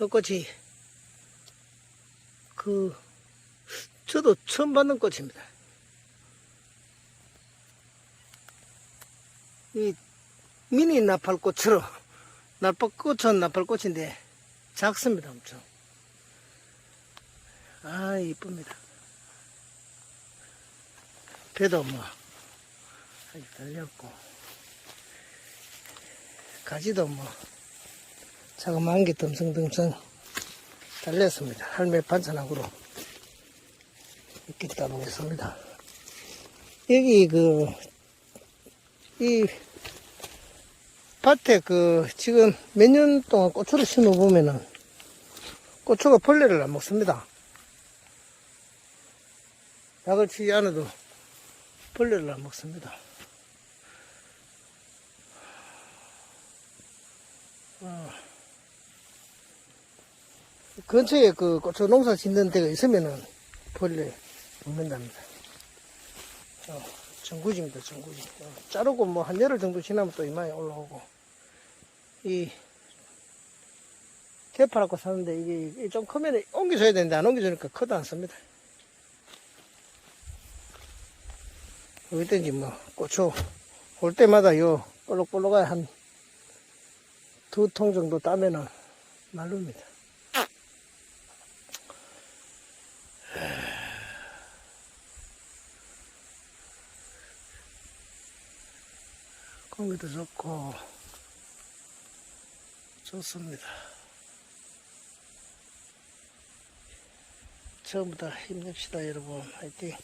이 꽃이 그 저도 처음 받는 꽃입니다. 이 미니 나팔꽃처럼 나팔꽃은 나팔꽃인데 작습니다 엄청. 아 이쁩니다. 배도 뭐 아직 달렸고 가지도 뭐 자그마한 게 듬성듬성 달렸습니다. 할매 반찬하고로 이렇게 따보겠습니다. 여기 그, 이 밭에 그 지금 몇 년 동안 고추를 심어 보면은 고추가 벌레를 안 먹습니다. 약을 치지 않아도 벌레를 안 먹습니다. 어. 근처에 그 고추 농사 짓는 데가 있으면은 벌레 먹는답니다. 어, 전구지입니다, 전구지. 어, 자르고 뭐 한 열흘 정도 지나면 또 이마에 올라오고. 이, 대파라고 사는데 이게, 이게 좀 크면 옮겨줘야 되는데 안 옮겨주니까 커도 않습니다. 어디든지 뭐 고추 올 때마다 요 볼록볼록하게 한두 통 정도 따면은 말릅니다. 공기도 좋고 좋습니다. 처음부터 힘냅시다 여러분 화이팅